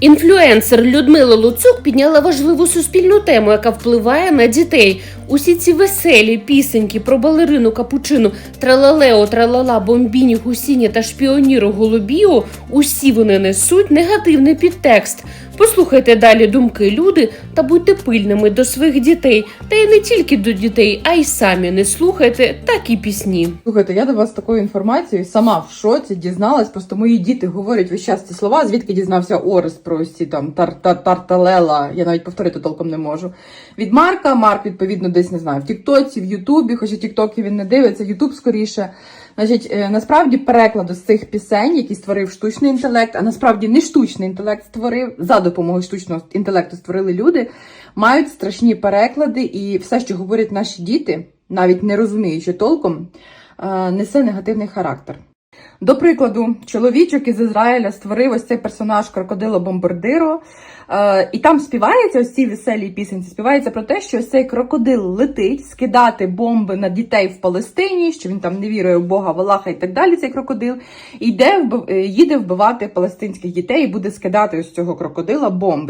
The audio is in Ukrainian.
Інфлюенсер Людмила Луцюк підняла важливу суспільну тему, яка впливає на дітей. Усі ці веселі пісеньки про балерину капучину, тралалео, тралала, бомбіні, гусіні та шпіоніру голубіо. Усі вони несуть негативний підтекст. Послухайте далі думки люди та будьте пильними до своїх дітей, та й не тільки до дітей, а й самі не слухайте такі пісні. Слухайте, я до вас такою інформацією сама в шоці дізналась. Просто мої діти говорять весь час ці слова. Звідки дізнався Орес про ці там тарталела. Я навіть повторити толком не можу. Від Марка. Марк, відповідно, десь не знаю, в Тіктоці, в Ютубі, хоча Тіктоки він не дивиться, Ютуб скоріше. Значить, е, насправді перекладу з цих пісень, які створив штучний інтелект, а насправді не штучний інтелект створив за допомогою штучного інтелекту створили люди, мають страшні переклади, і все, що говорять наші діти, навіть не розуміючи толком, е, несе негативний характер. До прикладу, чоловічок із Ізраїля створив ось цей персонаж крокодило Бомбардиро. Е, і там співається ось ці веселі пісенці. Співається про те, що ось цей крокодил летить скидати бомби на дітей в Палестині, що він там не вірує в Бога, в Аллаха і так далі. Цей крокодил і йде е, їде вбивати палестинських дітей і буде скидати ось цього крокодила бомби.